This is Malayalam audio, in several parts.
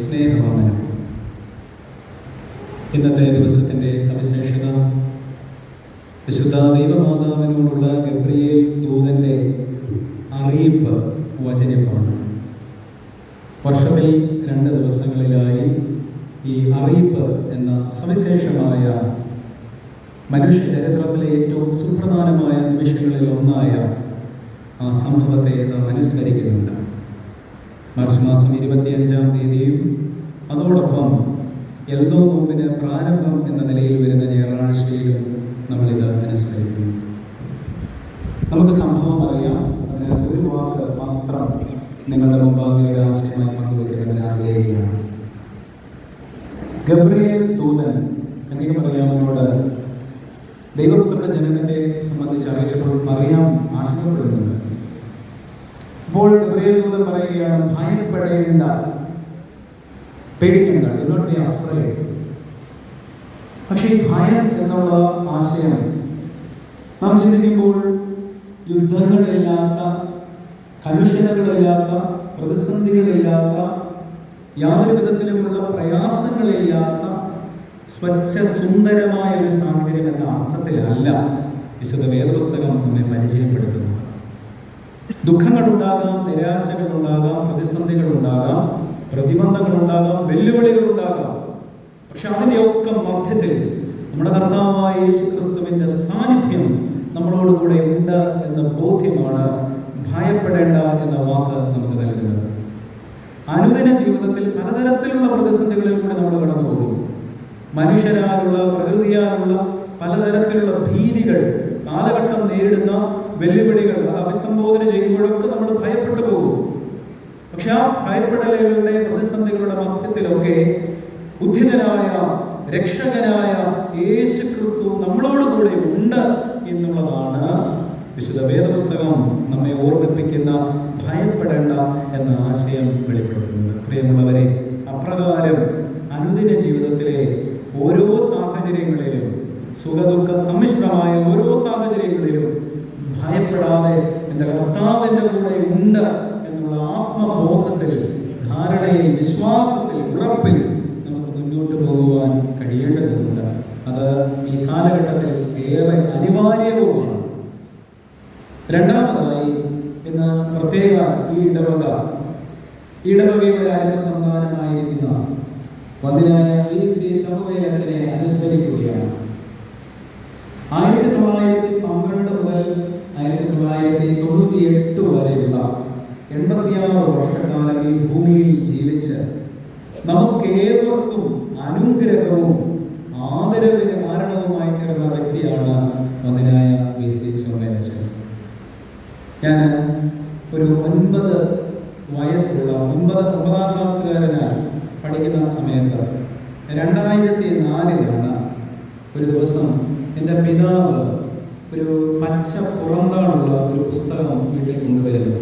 സ്നേഹവന്ദനം ഇന്നത്തെ ദിവസത്തിന്റെ സവിശേഷത വിശുദ്ധ ദൈവമാതാവിനോടുള്ള ഗബ്രിയേൽ ദൂതന്റെ അറിയിപ്പ് വചനമാണ്. വർഷത്തിൽ രണ്ട് ദിവസങ്ങളിലായി ഈ അറിയിപ്പ് എന്ന സവിശേഷമായ മനുഷ്യ ചരിത്രത്തിലെ ഏറ്റവും സുപ്രധാനമായ നിമിഷങ്ങളിൽ ഒന്നായ ആ സംഭവത്തെ നാം അനുസ്മരിക്കുന്നുണ്ട്. മാർച്ച് മാസം ഇരുപത്തിയഞ്ചാം തീയതിയും അതോടൊപ്പം എൽദോ നോമ്പിന് പ്രാരംഭം എന്ന നിലയിൽ വരുന്ന ഞായറാഴ്ചയിലും നമ്മളിത് അനുസ്മരിക്കുന്നു. നമുക്ക് സംഭവം അറിയാം. ഒരു വാക്ക് മാത്രം നിങ്ങളുടെ മുമ്പാകെ ആശയമായി പങ്കുവയ്ക്കുന്നതിന് ആഗ്രഹിക്കുകയാണ്. ഗബ്രിയേൽ ദൂതൻ കന്യക മറിയാമിനോട് ദൈവപുത്രന്റെ ജനനത്തെ സംബന്ധിച്ച് അറിയിച്ചപ്പോൾ മറിയാം ആശങ്കപ്പെടുന്നുണ്ട്. ഗബ്രിയേൽ ദൂതൻ പറയുകയാണ് ഭയപ്പെടേണ്ട പേടിക്കേണ്ട എന്നോട് അഫ്രൈഡ് പക്ഷേ ഭയം എന്നുള്ള ആശയം നാം ചിന്തിക്കുമ്പോൾ യുദ്ധങ്ങളില്ലാത്ത കലുഷിതകളില്ലാത്ത പ്രതിസന്ധികളില്ലാത്ത യാതൊരു വിധത്തിലുമുള്ള പ്രയാസങ്ങളില്ലാത്ത സ്വച്ഛ സുന്ദരമായ ഒരു സാഹചര്യം എന്ന അർത്ഥത്തിലല്ല വിശുദ്ധ വേദപുസ്തകം നമ്മെ പരിചയപ്പെടുത്തുന്നത്. ദുഃഖങ്ങളുണ്ടാകാം നിരാശകളുണ്ടാകാം പ്രതിസന്ധികളുണ്ടാകാം പ്രതിബന്ധങ്ങളുണ്ടാകാം വെല്ലുവിളികളുണ്ടാകാം. പക്ഷെ അതിന്റെയൊക്കെ മധ്യത്തിൽ നമ്മുടെ കർത്താവായ യേശു ക്രിസ്തുവിന്റെ സാന്നിധ്യം നമ്മളോടുകൂടെ ഉണ്ട് എന്ന ബോധ്യമാണ് ഭയപ്പെടേണ്ട എന്ന വാക്ക് നമുക്ക് നൽകുന്നത്. അനുദിന ജീവിതത്തിൽ പലതരത്തിലുള്ള പ്രതിസന്ധികളിൽ കൂടി നമ്മൾ കടന്നു പോകും മനുഷ്യരാലുള്ള പ്രകൃതിയാലുള്ള പലതരത്തിലുള്ള ഭീതികൾ കാലഘട്ടം നേരിടുന്ന വെല്ലുവിളികൾ അത് അഭിസംബോധന ചെയ്യുമ്പോഴൊക്കെ നമ്മൾ ഭയപ്പെട്ടു പോകും. പക്ഷെ ആ ഭയപ്പെടലുകളുടെ പ്രതിസന്ധികളുടെ മധ്യത്തിലൊക്കെ ഉദ്ധിതനായ രക്ഷകനായ യേശു ക്രിസ്തു നമ്മളോട് കൂടെ ഉണ്ട് എന്നുള്ളതാണ് വിശുദ്ധ വേദപുസ്തകം നമ്മെ ഓർമ്മിപ്പിക്കുന്ന ഭയപ്പെടേണ്ട എന്ന ആശയം വെളിപ്പെടുത്തുന്നത്. പ്രിയമുള്ളവരെ അപ്രകാരം അനുദിന ജീവിതത്തിലെ ഓരോ സാഹചര്യങ്ങളിലും സുഖദുഃഖ സമ്മിശ്രമായ ഓരോ സാഹചര്യങ്ങളിലും ഭയപ്പെടാതെ എന്റെ കർത്താവിന്റെ കൂടെ ഉണ്ട് എന്നുള്ള ആത്മബോധത്തിൽ ധാരണയിൽ വിശ്വാസത്തിൽ ഉറപ്പിൽ നമുക്ക് മുന്നോട്ട് പോകുവാൻ കഴിയേണ്ടതുണ്ട്. അത് ഈ കാലഘട്ടത്തിൽ ഏറെ അനിവാര്യവുമാണ്. രണ്ടാമതായി ഇന്ന് പ്രത്യേക ഈ ഇടവക. ഈ ഇടവകയുടെ അനുസന്ധാനമായിരിക്കുന്ന വന്ദിനായ ശ്രീ സി ശമുവേൽ അച്ഛനെ അനുസ്മരിക്കുകയാണ്. ആയിരത്തി തൊള്ളായിരത്തി തൊള്ളായിരത്തി തൊണ്ണൂറ്റി എട്ട് വരെയുള്ള എൺപത്തിയാറ് വർഷക്കാലം ഈ ഭൂമിയിൽ ജീവിച്ച് നമുക്കേവർക്കും അനുഗ്രഹവും ആദരവിന് കാരണവുമായി തീർന്ന വ്യക്തിയാണ് മതിനായ വി സി ശോഭനച്ചൻ ഞാൻ ഒരു ഒൻപത് വയസ്സുള്ള ഒൻപത് ഒമ്പതാം ക്ലാസ്സുകാരനായി പഠിക്കുന്ന സമയത്ത് രണ്ടായിരത്തി നാലിലാണ് ഒരു ദിവസം എന്റെ പിതാവ് ഒരു പച്ച പുറന്താളുള്ള ഒരു പുസ്തകം വീട്ടിൽ കൊണ്ടുവരുന്നു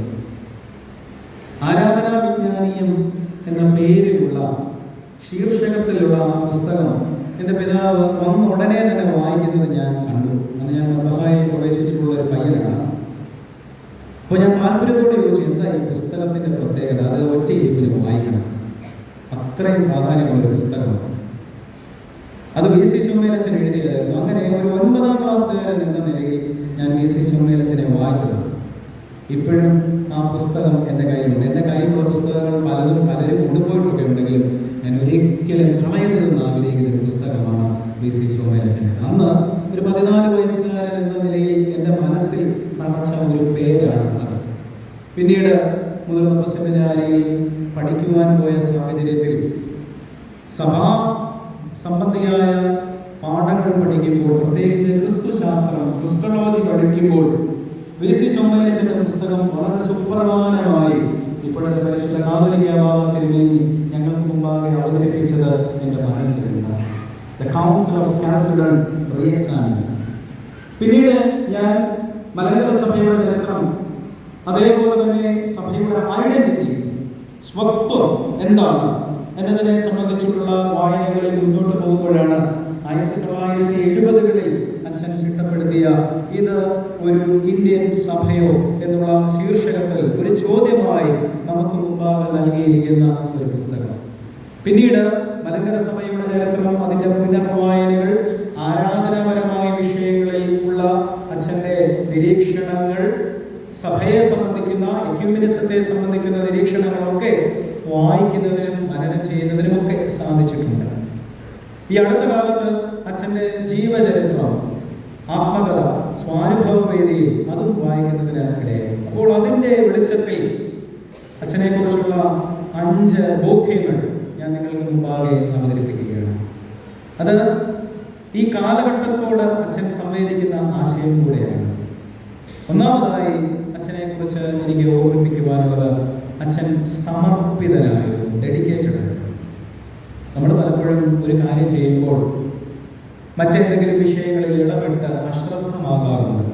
ആരാധനാ വിജ്ഞാനീയം എന്ന പേരിലുള്ള ശീർഷകത്തിലുള്ള ആ പുസ്തകം എന്റെ പിതാവ് വന്ന ഉടനെ തന്നെ വായിക്കുന്നത് ഞാൻ കണ്ടു. അന്ന് ഞാൻ നന്നായി പ്രവേശിച്ചിട്ടുള്ള ഒരു പയ്യനാണ്. അപ്പോൾ ഞാൻ താല്പര്യത്തോടെ ചോദിച്ചു എന്താ ഈ പുസ്തകത്തിന്റെ പ്രത്യേകത? അത് ഒറ്റ വായിക്കണം. അത്രയും പ്രാധാന്യമുള്ള ഒരു പുസ്തകമാണ്. അത് വി സി ചുമേലച്ചൻ എഴുതിയതായിരുന്നു. അങ്ങനെ ഒരു ഒൻപതാം ക്ലാസ്സുകാരൻ എന്ന നിലയിൽ ഞാൻ വി സി ചുമേലച്ചനെ വായിച്ചത് ഇപ്പോഴും ആ പുസ്തകം എന്റെ കയ്യിലുണ്ട്. എന്റെ കയ്യിലുള്ള പുസ്തകങ്ങൾ പലതും പലരും കൊണ്ടുപോയിട്ടൊക്കെ ഉണ്ടെങ്കിലും ഞാൻ ഒരിക്കലും കളയരുതെന്ന് ആഗ്രഹിക്കുന്ന ഒരു പുസ്തകമാണ് വി സി ചുമേലച്ചന്റെ അന്ന് ഒരു പതിനാല് വയസ്സുകാരൻ എന്ന നിലയിൽ എന്റെ മനസ്സിൽ തറച്ച ഒരു പേരാണ് അത് പിന്നീട് മുതിർന്ന സെമിനാരിയിൽ പഠിക്കുവാൻ പോയ സാഹചര്യത്തിൽ സഭാ സംബന്ധിയായ പാഠങ്ങൾ പഠിക്കുമ്പോൾ പ്രത്യേകിച്ച് ക്രിസ്തു ശാസ്ത്രം ക്രിസ്റ്റോളജി പഠിക്കുമ്പോൾ വി സി ചൊമ്മയച്ചന്റെ പുസ്തകം വളരെ സുപ്രധാനമായി ഇപ്പോഴത്തെ പരിശുദ്ധ കാതലിക തിരുമേനി ഞങ്ങൾക്ക് മുമ്പാകെ അവതരിപ്പിച്ചത് എന്റെ മനസ്സിലുണ്ട്. കൗൺസിൽ ഓഫ് പിന്നീട് ഞാൻ മലങ്കര സഭയുടെ ചരിത്രം അതേപോലെ തന്നെ സഭയുടെ ഐഡന്റിറ്റി സ്വത്വം എന്താണ്? എന്നതിനെ സംബന്ധിച്ചിട്ടുള്ള വായനകളിൽ മുന്നോട്ട് പോകുമ്പോഴാണ് ആയിരത്തി തൊള്ളായിരത്തി എഴുപതുകളിൽ അച്ഛൻ ചിട്ടപ്പെടുത്തിയ ഇത് ഒരു ഇന്ത്യൻ സഭയോ എന്നുള്ള ശീർഷകത്തിൽ ഒരു ചോദ്യമായി നമുക്ക് മുമ്പാകെ നൽകിയിരിക്കുന്ന ഒരു പുസ്തകം. പിന്നീട് മലങ്കര സഭയുടെ ചരിത്രം അതിന്റെ പുനർവായനകൾ ആരാധനാപരമായ വിഷയങ്ങളിൽ ഉള്ള അച്ഛന്റെ നിരീക്ഷണങ്ങൾ സഭയെ സംബന്ധിക്കുന്ന എക്യൂമിനിസത്തെ സംബന്ധിക്കുന്ന നിരീക്ഷണങ്ങളൊക്കെ വായിക്കുന്നതിന് സാധിച്ചിട്ടുണ്ട്. ഈ അടുത്ത കാലത്ത് അച്ഛന്റെ ജീവചരിത്രം ആത്മകഥ സ്വാനുഭവ വേദിയിൽ അതും വായിക്കുന്നതിന് ഇടയായി. അപ്പോൾ അതിന്റെ വെളിച്ചത്തിൽ അച്ഛനെ കുറിച്ചുള്ള അഞ്ച് ബോധ്യങ്ങൾ ഞാൻ നിങ്ങൾക്ക് മുമ്പാകെ അവതരിപ്പിക്കുകയാണ്. അത് ഈ കാലഘട്ടത്തോട് അച്ഛൻ സംവേദിക്കുന്ന ആശയം കൂടെയാണ്. ഒന്നാമതായി അച്ഛനെ കുറിച്ച് എനിക്ക് ഓർമ്മിപ്പിക്കുവാനുള്ളത് അച്ഛൻ സമർപ്പിതനായിരുന്നു ഡെഡിക്കേറ്റഡ് ആയിരുന്നു നമ്മൾ പലപ്പോഴും ഒരു കാര്യം ചെയ്യുമ്പോൾ മറ്റേതെങ്കിലും വിഷയങ്ങളിൽ ഇടപെട്ട് അശ്രദ്ധമാകാറുണ്ട്.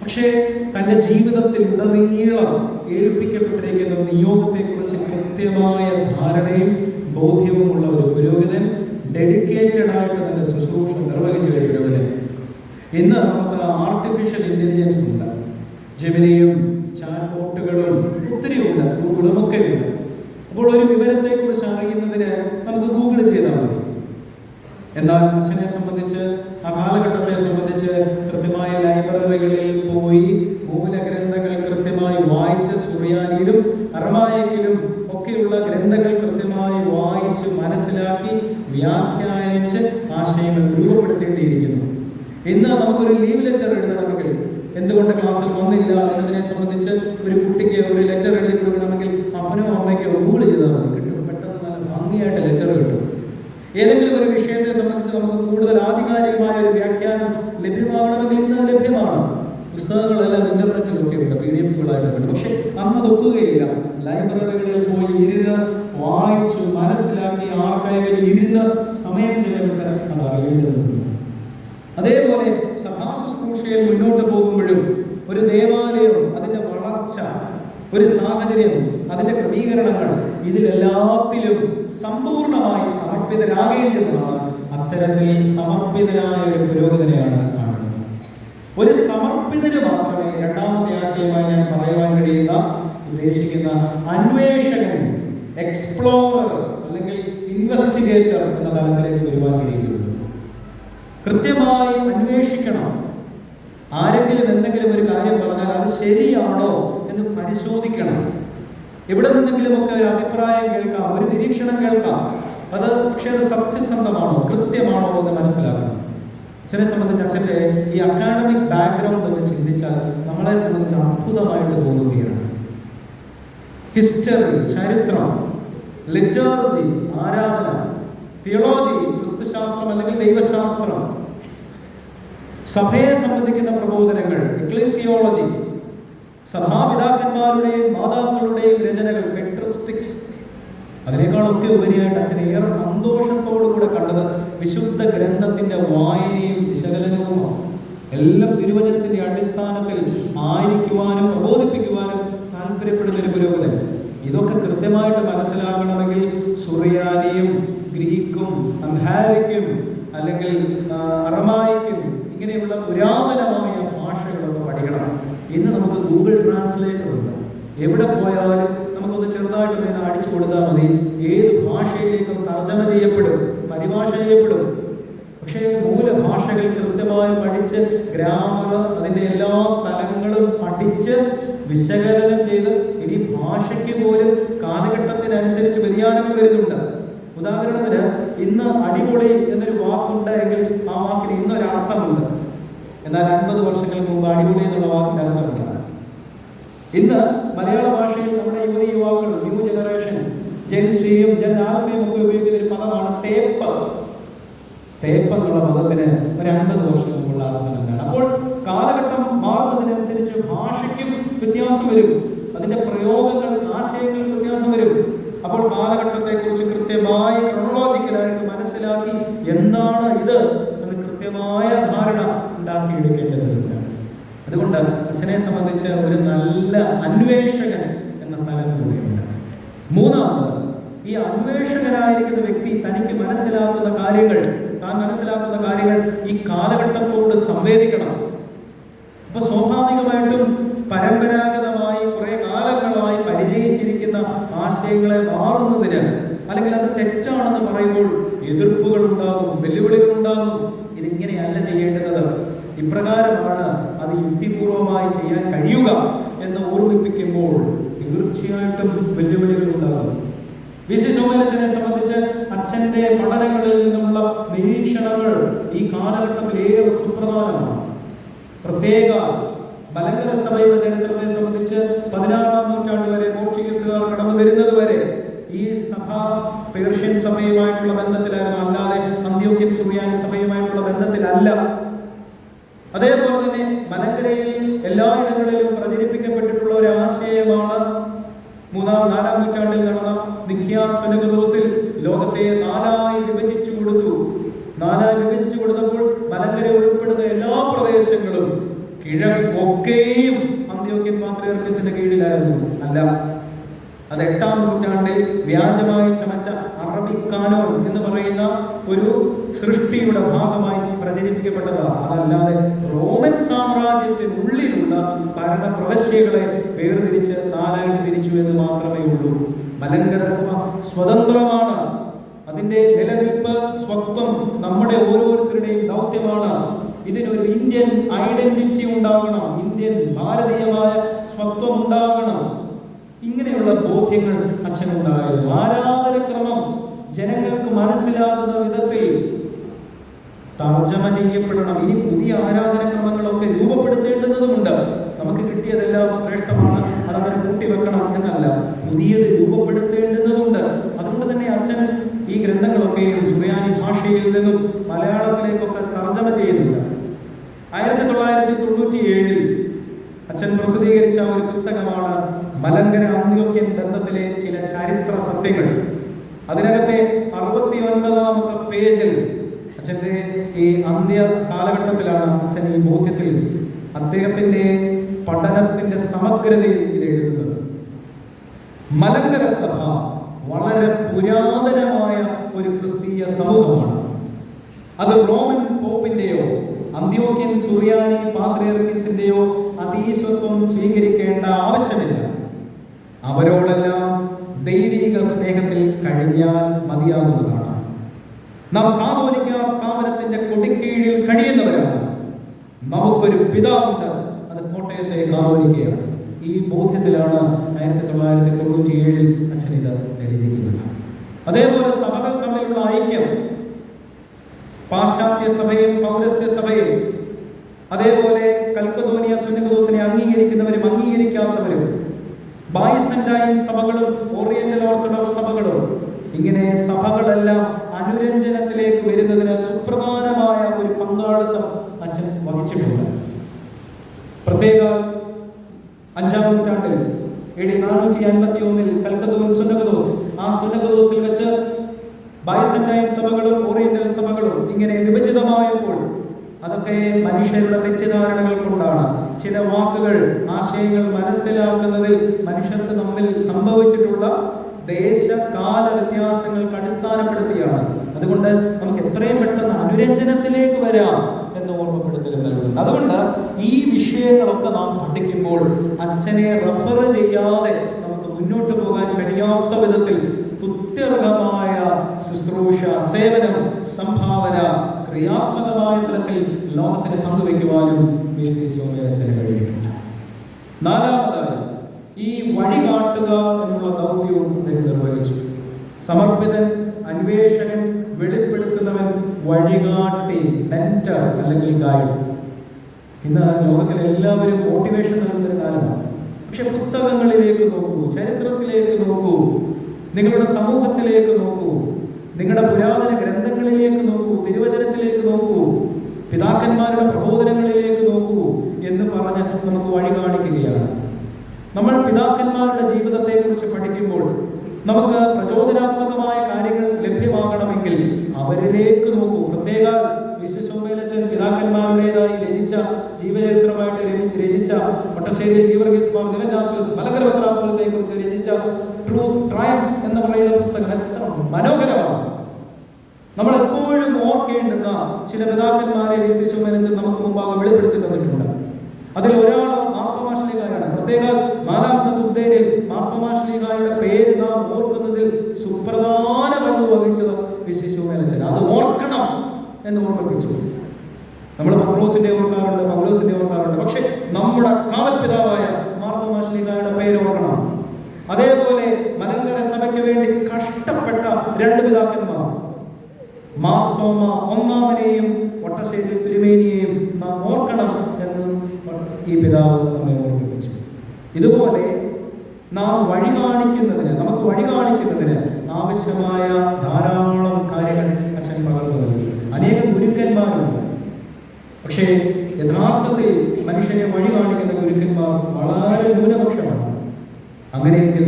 പക്ഷേ തന്റെ ജീവിതത്തിൽ ഉടനീളം ഏൽപ്പിക്കപ്പെട്ടിരിക്കുന്ന നിയോഗത്തെക്കുറിച്ച് കൃത്യമായ ധാരണയും ബോധ്യവുമുള്ള ഒരു പുരോഹിതൻ ഡെഡിക്കേറ്റഡ് ആയിട്ട് തന്റെ ശുശ്രൂഷ നിർവഹിച്ചു കഴിഞ്ഞവന് ഇന്ന് നമുക്ക് ആർട്ടിഫിഷ്യൽ ഇന്റലിജൻസ് ഉണ്ട്. ജെമിനിയും ചാറ്റ്ബോട്ടുകളും ഒത്തിരി ഉണ്ട് ഗൂഗിളും ഒക്കെ ഉണ്ട് അപ്പോൾ ഒരു വിവരത്തെക്കുറിച്ച് അറിയുന്നതിന് നമുക്ക് ഗൂഗിൾ ചെയ്താൽ മതി. എന്നാൽ അച്ഛനെ സംബന്ധിച്ച് ആ കാലഘട്ടത്തെ സംബന്ധിച്ച് കൃത്യമായ ലൈബ്രറികളിൽ പോയി മൂലഗ്രന്ഥങ്ങൾ കൃത്യമായി വായിച്ച് സുറിയാനിയിലും അറമായക്കിലും ഒക്കെയുള്ള ഗ്രന്ഥങ്ങൾ കൃത്യമായി വായിച്ച് മനസ്സിലാക്കി വ്യാഖ്യാനിച്ച് ആശയങ്ങൾ രൂപപ്പെടുത്തേണ്ടിയിരിക്കുന്നു. ഇന്ന് നമുക്കൊരു ലീവ് ലെറ്റർ എഴുതണമെങ്കിൽ എന്തുകൊണ്ട് ക്ലാസ്സിൽ വന്നില്ല എന്നതിനെ സംബന്ധിച്ച് ഒരു കുട്ടിക്ക് ഒരു ലെറ്റർ എഴുതി കൊടുക്കണമെങ്കിൽ അപ്പനോ അമ്മയ്ക്കോ ഗൂഗിൾ ചെയ്താൽ മതി. കിട്ടും. പെട്ടെന്ന് നല്ല ഭംഗിയായിട്ട് ലെറ്റർ കിട്ടും. ഏതെങ്കിലും ഒരു വിഷയത്തെ സംബന്ധിച്ച് നമുക്ക് കൂടുതൽ ആധികാരികമായ ഒരു വ്യാഖ്യാനം ലഭ്യമാകണമെങ്കിൽ ഇന്ന് ലഭ്യമാണ്. പുസ്തകങ്ങളെല്ലാം ഇന്റർനെറ്റിലൊക്കെ ഉണ്ട്. പി ഡി എഫുകളായിട്ട് ഉണ്ട്. പക്ഷെ അന്ന് തൊക്കുകയില്ല ലൈബ്രറികളിൽ പോയി ഇരുന്ന് വായിച്ചു മനസ്സിലാക്കി ആർക്കൈവിൽ ഇരുന്ന് സമയം ചെലവിട്ട് അത് അറിയേണ്ടതുണ്ട്. അതേപോലെ സഭാശുശ്രൂഷയിൽ മുന്നോട്ട് പോകുമ്പോഴും ഒരു ദേവാലയം അതിന്റെ വളർച്ച ഒരു സാഹചര്യം അതിന്റെ ക്രമീകരണങ്ങൾ ഇതിലെല്ലാത്തിലും സമ്പൂർണമായി സമർപ്പിതരാകേണ്ടതാണ്. അത്തരത്തിൽ സമർപ്പിതനായ ഒരു പുരോഗതിനെയാണ് കാണുന്നത്. ഒരു സമർപ്പിതന് മാത്രമേ രണ്ടാമത്തെ ആശയമായി ഞാൻ പറയുവാൻ കഴിയുന്ന ഉദ്ദേശിക്കുന്ന അന്വേഷകൻ എക്സ്പ്ലോറർ അല്ലെങ്കിൽ ഇൻവെസ്റ്റിഗേറ്റർ എന്ന തലത്തിലേക്ക് വരുവാൻ കഴിയുകയുള്ളൂ. കൃത്യമായി അന്വേഷിക്കണം. ആരെങ്കിലും എന്തെങ്കിലും ഒരു കാര്യം പറഞ്ഞാൽ അത് ശരിയാണോ എന്ന് പരിശോധിക്കണം. എവിടെ നിന്നെങ്കിലുമൊക്കെ ഒരു അഭിപ്രായം കേൾക്കാം ഒരു നിരീക്ഷണം കേൾക്കാം. അത് പക്ഷെ അത് സത്യസന്ധമാണോ കൃത്യമാണോ എന്ന് മനസ്സിലാക്കണം. അച്ഛനെ സംബന്ധിച്ച് അച്ഛന്റെ ഈ അക്കാഡമിക് ബാക്ക്ഗ്രൗണ്ട് ഒന്ന് ചിന്തിച്ചാൽ നമ്മളെ സംബന്ധിച്ച് അത്ഭുതമായിട്ട് തോന്നുകയാണ്. ഹിസ്റ്ററി ചരിത്രം ലിറ്റോളജി ആരാധന തിയോളജി ക്രിസ്തുശാസ്ത്രം അല്ലെങ്കിൽ ദൈവശാസ്ത്രം സഭയെ സംബന്ധിക്കുന്ന പ്രബോധനങ്ങൾ എക്ലേസിയോളജി സഭാപിതാക്കന്മാരുടെയും മാതാക്കളുടെയും രചനകൾ പെട്രിസ്റ്റിക്സ് അതിനേക്കാളൊക്കെ ഉപരിയായിട്ട് അച്ഛൻ ഏറെ സന്തോഷത്തോടു കൂടെ കണ്ടത് വിശുദ്ധ ഗ്രന്ഥത്തിന്റെ വായനയും വിശകലനവുമാണ് എല്ലാം തിരുവചനത്തിന്റെ അടിസ്ഥാനത്തിൽ ആയിരിക്കുവാനും പ്രബോധിപ്പിക്കുവാനും താല്പര്യപ്പെടുന്ന ഒരു പുരോഗതി ഇതൊക്കെ കൃത്യമായിട്ട് മനസ്സിലാക്കണമെങ്കിൽ സുറിയാനിയും ഗ്രീക്കും അംഹാരിക്കും അല്ലെങ്കിൽ അറമായിക്കും ഇങ്ങനെയുള്ള പുരാതനമായ ഭാഷകളൊക്കെ പഠിക്കണം. ഇന്ന് നമുക്ക് ഗൂഗിൾ ട്രാൻസ്ലേറ്റർ ഉണ്ട്. എവിടെ പോയാലും നമുക്കൊന്ന് ചെറുതായിട്ട് ഒന്ന് അടിച്ചു കൊടുത്താൽ മതി. ഏത് ഭാഷയിലേക്കും തർജമ ചെയ്യപ്പെടും പരിഭാഷ ചെയ്യപ്പെടും. പക്ഷേ മൂലഭാഷകൾ കൃത്യമായി പഠിച്ച് ഗ്രാമർ അതിന്റെ എല്ലാ തലങ്ങളും പഠിച്ച് വിശകലനം ചെയ്ത് ഇനി ഭാഷയ്ക്ക് പോലും കാലഘട്ടത്തിനനുസരിച്ച് വ്യതിയാനങ്ങൾ വരുന്നുണ്ട്. ഉദാഹരണത്തിന് ഇന്ന് അടിപൊളി എന്നൊരു വാക്കുണ്ട് എങ്കിൽ ആ വാക്കിന് ഇന്നൊരു അർത്ഥമുണ്ട് എന്നാൽ അൻപത് വർഷങ്ങൾക്ക് മുമ്പ് അടിപൊളി എന്നുള്ള വാക്ക് അർത്ഥമില്ല ഇന്ന് മലയാള ഭാഷയിൽ നമ്മുടെ യുവതി യുവാക്കൾ ന്യൂ ജനറേഷൻ ജെൻ സിയും ജെൻ ആൽഫയും ഒക്കെ ഉപയോഗിക്കുന്ന ഒരു പദമാണ് തേപ്പ് തേപ്പ് എന്നുള്ള പദത്തിന് ഒരു അൻപത് വർഷം മുമ്പുള്ള അർത്ഥം എന്താണ്? അപ്പോൾ കാലഘട്ടം മാറുന്നതിനനുസരിച്ച് ഭാഷയ്ക്കും വ്യത്യാസം വരും. അതിന്റെ പ്രയോഗങ്ങൾ ആശയങ്ങൾക്ക് വ്യത്യാസം വരും. അപ്പോൾ കാലഘട്ടത്തെ കാലഘട്ടത്തെക്കുറിച്ച് കൃത്യമായി ക്രോണോളജിക്കലായിട്ട് മനസ്സിലാക്കി എന്താണ് ഇത് എന്ന് കൃത്യമായ ധാരണ അതുകൊണ്ട് അച്ഛനെ സംബന്ധിച്ച് ഒരു നല്ല അന്വേഷകൻ എന്ന തലം കൂടിയുണ്ട്. മൂന്നാമത് ഈ അന്വേഷകനായിരിക്കുന്ന വ്യക്തി തനിക്ക് മനസ്സിലാക്കുന്ന കാര്യങ്ങൾ താൻ മനസ്സിലാക്കുന്ന കാര്യങ്ങൾ ഈ കാലഘട്ടത്തോട് സംവേദിക്കണം. അപ്പൊ സ്വാഭാവികമായിട്ടും പരമ്പരാഗതമായി കുറെ കാലങ്ങളായി പരിചയിച്ചിരിക്കുന്ന ആശയങ്ങളെ മാറുന്നതിന് അല്ലെങ്കിൽ അത് തെറ്റാണെന്ന് പറയുമ്പോൾ എതിർപ്പുകൾ ഉണ്ടാകും വെല്ലുവിളികൾ ഉണ്ടാകും ഇതിങ്ങനെയല്ല ചെയ്യേണ്ടത്. ഇപ്രകാരമാണ് അത് യുക്തിപൂർവമായി ചെയ്യാൻ കഴിയുക എന്ന് ഓർമ്മിപ്പിക്കുമ്പോൾ തീർച്ചയായിട്ടും വെല്ലുവിളികൾ ഉണ്ടാകും. വി സി ശോഭനച്ചനെ സംബന്ധിച്ച് അച്ഛന്റെ പഠനങ്ങളിൽ നിന്നുള്ള നിരീക്ഷണങ്ങൾ ഈ കാലഘട്ടത്തിൽ ഏറെ സുപ്രധാനമാണ്. പ്രത്യേക ബലങ്കര സഭയുടെ ചരിത്രത്തെ സംബന്ധിച്ച് പതിനാറാം നൂറ്റാണ്ട് വരെ പോർച്ചുഗീസുകാർ കടന്നു വരുന്നത് വരെ ഈ സഭ പേർഷ്യൻ സഭയുമായിട്ടുള്ള ബന്ധത്തിലായിരുന്നു. അല്ലാതെ അന്ത്യോക്യൻ സുറിയാനി സഭയുമായിട്ടുള്ള ബന്ധത്തിലല്ല അതേപോലെ തന്നെ മലങ്കരയിൽ എല്ലായിടങ്ങളിലും പ്രചരിപ്പിക്കപ്പെട്ടിട്ടുള്ള ഒരു ആശയമാണ് മൂന്നാം നാലാം നൂറ്റാണ്ടിൽ നടന്ന നിഖ്യാസുനകദോസിൽ ലോകത്തെ നാലായി വിഭജിച്ചു കൊടുത്തു. നാലായി വിഭജിച്ചു കൊടുത്തപ്പോൾ മലങ്കര ഉൾപ്പെടുന്ന എല്ലാ പ്രദേശങ്ങളും കിഴക്കൊക്കെയും അന്ത്യോക്യൻ പാത്രിയർക്കിസിന്റെ കീഴിലായിരുന്നു. അല്ല അത് എട്ടാം നൂറ്റാണ്ടിൽ വ്യാജമായി ചമച്ച അറബിക്കാനോൻ എന്ന് പറയുന്ന ഒരു സൃഷ്ടിയുടെ ഭാഗമായി പ്രചരിപ്പിക്കപ്പെട്ടതാണ്. അതല്ലാതെ റോമൻ സാമ്രാജ്യത്തിനുള്ളിലുള്ള ഭരണ പ്രവശ്യകളെ വേർതിരിച്ച് നാലായിട്ട് തിരിച്ചു എന്ന് മാത്രമേ ഉള്ളൂ. മലങ്കര സ്വതന്ത്രമാണ്. അതിന്റെ നിലനിൽപ്പ് സ്വത്വം നമ്മുടെ ഓരോരുത്തരുടെയും ദൗത്യമാണ്. ഇതിനൊരു ഇന്ത്യൻ ഐഡന്റിറ്റി ഉണ്ടാകണം. ഇന്ത്യൻ ഭാരതീയമായ സ്വത്വം ഉണ്ടാകണം. ഇങ്ങനെയുള്ള ബോധ്യങ്ങൾ അച്ഛനുണ്ടായിരുന്നു ആരാധനക്രമം ജനങ്ങൾക്ക് മനസ്സിലാകുന്ന വിധത്തിൽ തർജമ ചെയ്യപ്പെടണം. ഇനി പുതിയ ആരാധനക്രമങ്ങളൊക്കെ രൂപപ്പെടുത്തേണ്ടുന്നതുമുണ്ട് നമുക്ക് കിട്ടിയതെല്ലാം ശ്രേഷ്ഠമാണ്. അതങ്ങനെ കൂട്ടി വെക്കണം എന്നല്ല. പുതിയത് രൂപപ്പെടുത്തേണ്ടുന്നതുണ്ട് അതുകൊണ്ട് തന്നെ അച്ഛൻ ഈ ഗ്രന്ഥങ്ങളൊക്കെയും സുറിയാനി ഭാഷയിൽ നിന്നും മലയാളത്തിലേക്കൊക്കെ തർജമ ചെയ്യുന്നുണ്ട്. ആയിരത്തി തൊള്ളായിരത്തി തൊണ്ണൂറ്റി ഏഴിൽ അച്ഛൻ പ്രസിദ്ധീകരിച്ച ഒരു പുസ്തകമാണ് മലങ്കര അന്യോക്യൻ ബന്ധത്തിലെ ചില ചരിത്ര സത്യങ്ങൾ. അതിനകത്തെ അറുപത്തി ഒൻപതാമത്തെ പേജിൽ അച്ഛന്റെ ഈ അന്ത്യ കാലഘട്ടത്തിലാണ് അച്ഛൻ ഈ ബോധ്യത്തിൽ അദ്ദേഹത്തിന്റെ പഠനത്തിന്റെ സമഗ്രതയിൽ ഇത് എഴുതുന്നത്. മലങ്കര സഭ വളരെ പുരാതനമായ ഒരു ക്രിസ്തീയ സമൂഹമാണ്. അത് റോമൻ പോപ്പിന്റെയോ അന്ത്യോക്യൻ സൂര്യാനി പാത്രിയർക്കീസിന്റെയോ അതീശത്വം സ്വീകരിക്കേണ്ട ആവശ്യമില്ല. അവരോടെല്ലാം ദൈവിക സ്നേഹത്തിൽ കഴിഞ്ഞാൽ മതിയാകുന്നതാണ്. നാം കാതോലിക്ക സ്ഥാപനത്തിന്റെ കൊടിക്കീഴിൽ കഴിയുന്നവരാണ്. നമുക്കൊരു പിതാവുണ്ട്. അത് കോട്ടയത്തെ കാവലിക്കുകയാണ് ഈ ബോധ്യത്തിലാണ് ആയിരത്തി തൊള്ളായിരത്തി തൊണ്ണൂറ്റി ഏഴിൽ അച്ഛൻ ഇത് രചിക്കുന്നത്. അതേപോലെ സഭകൾ തമ്മിലുള്ള ഐക്യം പാശ്ചാത്യ സഭയും പൗരസ്ത്യ സഭയും അതേപോലെ കൽക്കതോനിയ സുന്നകദോസിനെ അംഗീകരിക്കുന്നവരും അംഗീകരിക്കാത്തവരും ബൈസന്റൈൻ സഭകളും ഓറിയന്റൽ ഓർത്തഡോക്സ് സഭകളും ഇങ്ങനെ സഭകളെല്ലാം അനുരഞ്ജനത്തിലേക്ക് വരുന്നതിന് സുപ്രധാനമായ ഒരു പങ്കാളിത്തം അച്ഛൻ വഹിച്ചിട്ടുണ്ട്. പ്രത്യേക അഞ്ചാം നൂറ്റാണ്ടിൽ എ നാനൂറ്റി അൻപത്തി ഒന്നിൽ കൽക്കത്തൂർ സുനകദോസ്. ആ സുനകദോസിൽ വെച്ച് ബൈസന്റൈൻ സഭകളും ഓറിയന്റൽ സഭകളും ഇങ്ങനെ വിഭജിതമായപ്പോൾ അതൊക്കെ മനുഷ്യരുടെ തെറ്റിദ്ധാരണകൾ കൊണ്ടാണ്. ചില വാക്കുകൾ ആശയങ്ങൾ മനസ്സിലാക്കുന്നതിൽ മനുഷ്യർക്ക് തമ്മിൽ സംഭവിച്ചിട്ടുള്ള ദേശകാല വ്യത്യാസങ്ങൾക്ക് അടിസ്ഥാനപ്പെടുത്തിയാണ്. അതുകൊണ്ട് നമുക്ക് എത്രയും പെട്ടെന്ന് അനുരഞ്ജനത്തിലേക്ക് വരാം. അതുകൊണ്ട് ഈ വിഷയങ്ങളൊക്കെ നാം പഠിക്കുമ്പോൾ അച്ഛനെ റെഫർ ചെയ്യാതെ നമുക്ക് മുന്നോട്ട് പോകാൻ കഴിയാത്ത വിധത്തിൽ സ്തുത്യർഹമായ ശുശ്രൂഷ സേവനം സംഭാവന ക്രിയാത്മകമായ തലത്തിൽ ലോകത്തിന് പങ്കുവെക്കുവാനും സോമയച്ചന് കഴിയുന്നുണ്ട് നാലാമതായി ഈ വഴി കാട്ടുക എന്നുള്ള ദൗത്യവും അദ്ദേഹം നിർവഹിച്ചു. സമർപ്പിതൻ അന്വേഷകൻ വെളിപ്പെടുത്തുന്നവൻ വഴികാട്ടി മെന്റർ അല്ലെങ്കിൽ ഗൈഡ് ഇന്ന് ലോകത്തിൽ എല്ലാവരും മോട്ടിവേഷൻ നൽകുന്നൊരു കാലമാണ്. പക്ഷെ പുസ്തകങ്ങളിലേക്ക് നോക്കൂ ചരിത്രത്തിലേക്ക് നോക്കൂ നിങ്ങളുടെ സമൂഹത്തിലേക്ക് നോക്കൂ നിങ്ങളുടെ പുരാതന ഗ്രന്ഥങ്ങളിലേക്ക് നോക്കൂ തിരുവചനത്തിലേക്ക് നോക്കൂ പിതാക്കന്മാരുടെ പ്രബോധനങ്ങളിലേക്ക് നോക്കൂ എന്ന് പറഞ്ഞ് നമുക്ക് വഴി കാണിക്കുകയാണ്. നമ്മൾ പിതാക്കന്മാരുടെ ജീവിതത്തെക്കുറിച്ച് പഠിക്കുമ്പോൾ നമുക്ക് പ്രചോദനാത്മകമായ കാര്യങ്ങൾ ലഭ്യമാകണമെങ്കിൽ അവരിലേക്ക് നോക്കൂ. പ്രത്യേക അച്ഛൻ പിതാക്കന്മാരുടേതായി രചിച്ച ജീവചരിത്രമായിട്ട് രചിച്ച മട്ടശ്ശേരി ഗീവർഗീസ് മാർ ദിവനാശ്വസ് കുറിച്ച് രചിച്ച ട്രൂത്ത് ട്രയംസ് എന്ന് പറയുന്ന പുസ്തകം എത്ര മനോഹരമാണ്. നമ്മൾ എപ്പോഴും ഓർക്കേണ്ടുന്ന ചില പിതാക്കന്മാരെ ദേശീശുമേനച്ചൻ നമുക്ക് മുമ്പാകെ വെളിപ്പെടുത്തി തന്നിട്ടുണ്ട് അതിൽ ഒരാൾ മാർത്തോമാശ്ലീകായാണ് പ്രത്യേക നാലാമത്തെ ഉദ്ദേരിൽ പേര് നാം ഓർക്കുന്നതിൽ സുപ്രധാന പങ്ക് വഹിച്ചത് വിശേഷവും അത് ഓർക്കണം എന്ന് ഓർമ്മിപ്പിച്ചു. നമ്മൾ പത്രോസിന്റെ ഓർക്കാറുണ്ട് പൗലോസിന്റെ ഓർക്കാറുണ്ട് പക്ഷെ നമ്മുടെ കാവൽ പിതാവായ പേര് ഓർക്കണം. അതേപോലെ മലങ്കര സഭയ്ക്ക് വേണ്ടി കഷ്ടപ്പെട്ട രണ്ട് പിതാക്കന്മാർ. മാർത്തോമ ഒന്നാമനെയും ഒട്ടശ്ശേരി തിരുമേനിയെയും നാം ഓർക്കണം എന്ന് ഈ പിതാവ് നമ്മെ ഓർമ്മിപ്പിച്ചു. ഇതുപോലെ നാം വഴി കാണിക്കുന്നതിന് നമുക്ക് വഴി കാണിക്കുന്നതിന് ആവശ്യമായ ധാരാളം കാര്യങ്ങൾ അച്ഛൻ പകർന്നു നൽകി. അനേകം ഗുരുക്കന്മാരുണ്ട്. പക്ഷേ യഥാർത്ഥത്തിൽ മനുഷ്യനെ വഴി കാണിക്കുന്ന ഗുരുക്കന്മാർ വളരെ ന്യൂനപക്ഷമാണ്. അങ്ങനെയെങ്കിൽ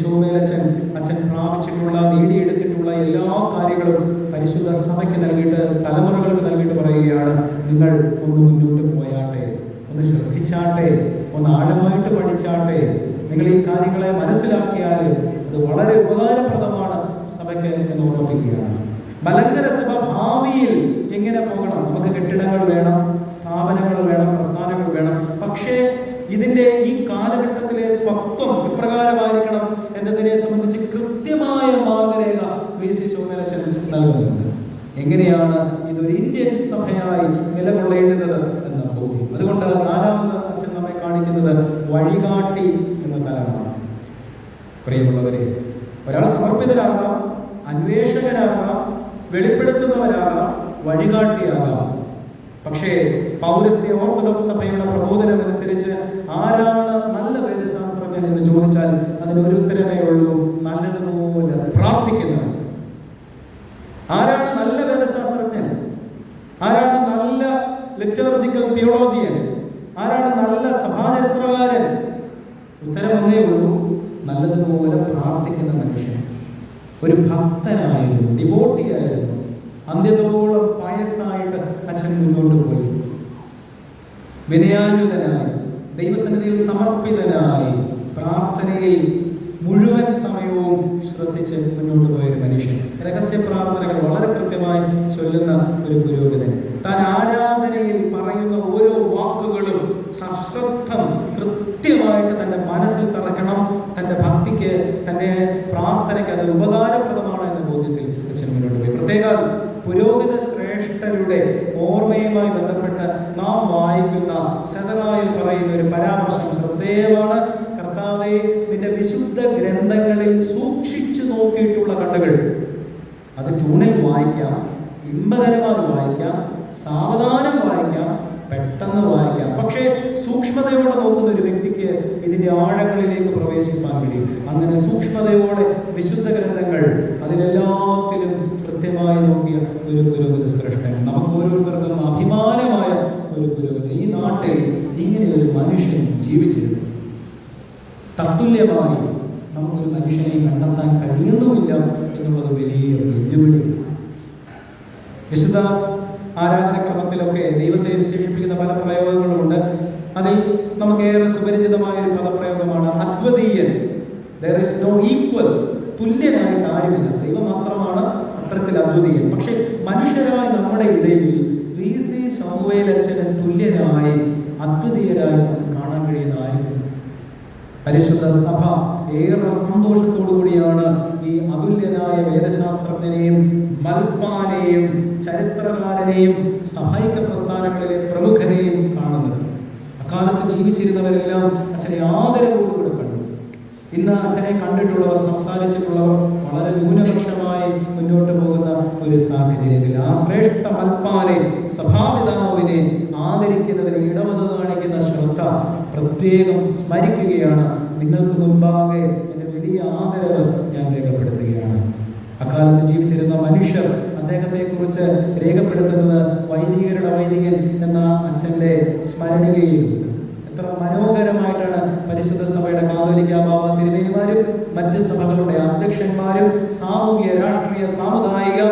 ശോഭേലച്ഛൻ അച്ഛൻ പ്രാപിച്ചിട്ടുള്ള നേടിയെടുത്തിട്ടുള്ള എല്ലാ കാര്യങ്ങളും പരിശുദ്ധ സഭയ്ക്ക് നൽകിയിട്ട് തലമുറകൾക്ക് നൽകിയിട്ട് പറയുകയാണ് നിങ്ങൾ ഒന്ന് മുന്നോട്ട് പോയാട്ടെ ഒന്ന് ശ്രദ്ധിച്ചാട്ടെ ഒന്ന് ആഴമായിട്ട് പഠിച്ചാട്ടെ. നിങ്ങൾ ഈ കാര്യങ്ങളെ മനസ്സിലാക്കിയാൽ അത് വളരെ ഉപകാരപ്രദമാണ് സഭയ്ക്ക് എന്ന് ഓർമ്മിപ്പിക്കുകയാണ് മലങ്കര സഭ ഭാവിയിൽ എങ്ങനെ പോകണം? നമുക്ക് കെട്ടിടങ്ങൾ വേണം സ്ഥാപനങ്ങൾ വേണം പ്രസ്ഥാനങ്ങൾ വേണം. പക്ഷേ ഇതിന്റെ ഈ കാലഘട്ടത്തിലെ സ്വത്വം ഇപ്രകാരമായിരിക്കണം എന്നതിനെ സംബന്ധിച്ച് കൃത്യമായ മാർഗരേഖ വി. സി. നൽകുന്നുണ്ട്. എങ്ങനെയാണ് ഇതൊരു ഇന്ത്യൻ സഭയായി നിലകൊള്ളേണ്ടത് എന്ന ബോധ്യം? അതുകൊണ്ട് നാലാമത് അച്ഛൻ നമ്മെ കാണിക്കുന്നത് വഴികാട്ടി എന്ന തലമാണ്. പ്രിയമുള്ളവരെ ഒരാൾ സമർപ്പിതരാകാം അന്വേഷകരാകാം വെളിപ്പെടുത്തുന്നവരാകാം വഴികാട്ടിയാകാം. പക്ഷേ പൗരസ്ത്യ ഓർത്തഡോക്സ് സഭയുടെ പ്രബോധനം അനുസരിച്ച് ആരാണ് നല്ല വേദശാസ്ത്രജ്ഞൻ എന്ന് ചോദിച്ചാൽ അതിന് ഒരു ഉത്തരമേ ഉള്ളൂ നല്ലതുപോലെ പ്രാർത്ഥിക്കുന്നത് ആരാണ് നല്ല വേദശാസ്ത്രജ്ഞൻ? ആരാണ് നല്ല ലിറ്റർജിക്കൽ തിയോളജിയൻ? ആരാണ് നല്ല സഭാചരിത്രകാരൻ? ഉത്തരമൊന്നേ ഉള്ളൂ നല്ലതുപോലെ പ്രാർത്ഥിക്കുന്ന മനുഷ്യൻ. ഒരു ഭക്തനായിരുന്നു ഡിവോട്ടിയായിരുന്നു അന്ത്യത്തോളം പായസായിട്ട് അച്ഛൻ മുന്നോട്ട് പോയി. വിനയാനുതനായി ദൈവസന്നിധിയിൽ സമർപ്പിതനായി പ്രാർത്ഥനയിൽ മുഴുവൻ സമയവും ശ്രദ്ധിച്ച് മുന്നോട്ട് പോയ ഒരു മനുഷ്യൻ. രഹസ്യ പ്രാർത്ഥനകൾ വളരെ കൃത്യമായി ചൊല്ലുന്ന ഒരു പുരോഹിതൻ. താൻ ആരാധനയിൽ പറയുന്ന ഓരോ വാക്കുകളും സശ്രദ്ധം കൃത്യമായിട്ട് തന്റെ മനസ്സിൽ തറക്കണം തന്റെ ഭക്തിക്ക് തന്റെ പ്രാർത്ഥനയ്ക്ക് അത് ഉപകാരപ്രദമാണ് എന്ന ബോധ്യത്തിൽ അച്ഛൻ മുന്നോട്ട് പോയി പ്രത്യേക പുരോഹിത ശ്രേഷ്ഠരുടെ ഓർമ്മയുമായി ബന്ധപ്പെട്ട് നാം വായിക്കുന്ന സെതറായിൽ പറയുന്ന ഒരു പരാമർശം ശ്രദ്ധേയമാണ് കർത്താവെ നിന്റെ വിശുദ്ധ ഗ്രന്ഥങ്ങളിൽ സൂക്ഷിച്ചു നോക്കിയിട്ടുള്ള കണ്ണുകൾ അത് ട്യൂണിൽ വായിക്കാം ഇമ്പകരമായി വായിക്കാം സാവധാനം വായിക്കാം പെട്ടെന്ന് വായിക്കാം. പക്ഷേ സൂക്ഷ്മതയോടെ നോക്കുന്ന ഒരു വ്യക്തിക്ക് ഇതിന്റെ ആഴങ്ങളിലേക്ക് പ്രവേശിക്കാൻ കഴിയും. അങ്ങനെ സൂക്ഷ്മതയോടെ വിശുദ്ധ ഗ്രന്ഥങ്ങൾ അതിലെല്ലാത്തിലും കൃത്യമായി നോക്കിയ ഒരു പുരോഗതി ശ്രേഷ്ഠൻ നമുക്ക് ഓരോരുത്തർക്കും അഭിമാനമായ ഒരു പുരോഗതി. ഈ നാട്ടിൽ ഇങ്ങനെ ഒരു മനുഷ്യൻ ജീവിച്ചിരുന്നു. തത്തുല്യമായി നമുക്കൊരു മനുഷ്യനെ കണ്ടെത്താൻ കഴിയുന്നുമില്ല എന്നുള്ളത് വലിയ വെല്ലുവിളിയാണ്. വിശുദ്ധ തുല്യനായിട്ട് ആരുമില്ല ദൈവം മാത്രമാണ് അത്തരത്തിൽ അദ്വിതീയൻ പക്ഷെ മനുഷ്യരായ നമ്മുടെ ഇടയിൽ വി സി ശൗവേലച്ചന് തുല്യനായി അദ്വിതീയരായി നമുക്ക് കാണാൻ കഴിയുന്ന ആരും പരിശുദ്ധ സഭ ഏറെ സന്തോഷത്തോടു കൂടിയാണ് ഈ അതുല്യനായ വേദശാസ്ത്രജ്ഞനെയും മൽപ്പാനെയും ചരിത്രകാരനെയും സഹായിക പ്രസ്ഥാനങ്ങളിലെ പ്രമുഖരെയും കാണുന്നത്. അക്കാലത്ത് ജീവിച്ചിരുന്നവരെല്ലാം അച്ഛനെ ആദരവോടുകൂടെ കണ്ടു ഇന്ന് അച്ഛനെ കണ്ടിട്ടുള്ളവർ സംസാരിച്ചിട്ടുള്ളവർ വളരെ ന്യൂനപക്ഷമായി മുന്നോട്ട് പോകുന്ന ഒരു സാഹചര്യത്തിൽ ആ ശ്രേഷ്ഠ മൽപ്പാനെ സഭാപിതാവിനെ ആദരിക്കുന്നതിന് ഇടവത് കാണിക്കുന്ന ശ്രദ്ധ പ്രത്യേകം സ്മരിക്കുകയാണ്. നിങ്ങൾക്ക് മുൻപാകെ എന്റെ വലിയ ആദരവ് ഞാൻ രേഖപ്പെടുത്തുകയാണ്. അക്കാലത്ത് ജീവിച്ചിരുന്ന മനുഷ്യർ അദ്ദേഹത്തെ കുറിച്ച് രേഖപ്പെടുത്തുന്നത് വൈദികരുടെ വൈദികൻ എന്ന അച്ഛന്റെ സ്മരണികയിലുണ്ട് എത്ര മനോഹരമായിട്ടാണ് പരിശുദ്ധ സഭയുടെ കാതോലിക്ക ബാബ തിരുമേനിമാരും മറ്റ് സഭകളുടെ അധ്യക്ഷന്മാരും സാമൂഹിക രാഷ്ട്രീയ സാമുദായിക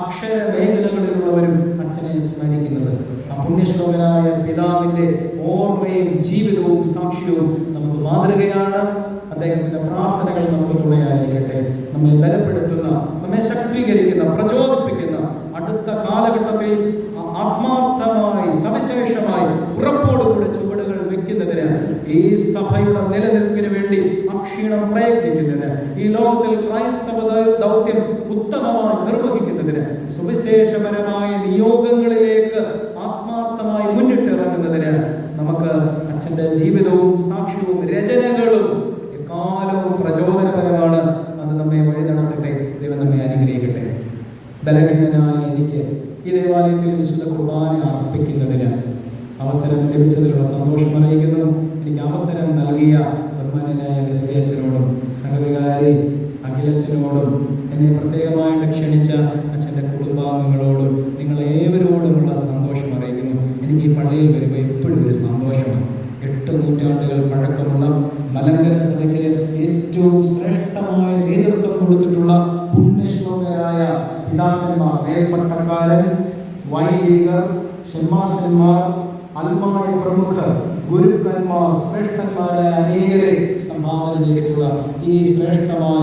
അക്ഷര മേഖലകളിലുള്ളവരും അച്ഛനെ സ്മരിക്കുന്നത്. പുണ്യശ്ലോകനായ പിതാവിന്റെ ഓർമ്മയും ജീവിതവും സാക്ഷ്യവും നമുക്ക് മാതൃകയാണ്. അദ്ദേഹത്തിന്റെ പ്രാർത്ഥനകൾ നമുക്ക് തുണയായിരിക്കട്ടെ. നമ്മെ ബലപ്പെടുത്തുന്ന നമ്മെ ശക്തീകരിക്കുന്ന പ്രചോദിപ്പിക്കുന്ന അടുത്ത കാലഘട്ടത്തിൽ ആ- ഈ സഭയുടെ നിലനിൽപ്പിന് വേണ്ടി അക്ഷീണം പ്രയത്നിക്കുന്നതിന് ഈ ലോകത്തിൽ ക്രൈസ്തവ ദൗത്യം ഉത്തമമായി നിർവഹിക്കുന്നതിന് സുവിശേഷപരമായ നിയോഗങ്ങളിലേക്ക് ആത്മാർത്ഥമായി മുന്നിട്ടിറങ്ങുന്നതിന് നമുക്ക് അച്ഛന്റെ ജീവിതവും സാക്ഷ്യവും രചനകളും എക്കാലവും പ്രചോദനപരമാണ് അത് നമ്മെ വഴി നടത്തട്ടെ ദൈവം നമ്മെ അനുഗ്രഹിക്കട്ടെ ബലഹീനനായ എനിക്ക് ഈ ദേവാലയത്തിൽ വിശുദ്ധ കുർബാന അർപ്പിക്കുന്നതിന് അവസരം ലഭിച്ചതിലുള്ള സന്തോഷം അറിയിക്കുന്നു എനിക്ക് അവസരം നൽകിയ ബഹുമാനായ എസ് അച്ഛനോടും സഹവികാരി അഖിലച്ഛനോടും എന്നെ പ്രത്യേകമായിട്ട് ക്ഷണിച്ച അച്ഛന്റെ കുടുംബാംഗങ്ങളോടും നിങ്ങൾ ഏവരോടുമുള്ള സന്തോഷം അറിയിക്കുന്നു. എനിക്ക് ഈ പള്ളിയിൽ വരുമ്പോൾ എപ്പോഴും ഒരു സന്തോഷമാണ്. എട്ട് നൂറ്റാണ്ടുകൾ പഴക്കമുള്ള മലങ്കര സഭയ്ക്ക് ഏറ്റവും ശ്രേഷ്ഠമായ നേതൃത്വം കൊടുത്തിട്ടുള്ള പുണ്യശ്ലോകരായ പിതാക്കന്മാർ മേൽപ്പട്ടക്കാരൻ വൈദികർ ഷെമ്മാസന്മാർ അൽമായ പ്രമുഖർ ഗുരുക്കന്മാർ ശ്രേഷ്ഠന്മാരായ അനേകരെ സംഭാവന ചെയ്തിട്ടുള്ള ഈ ശ്രേഷ്ഠമായ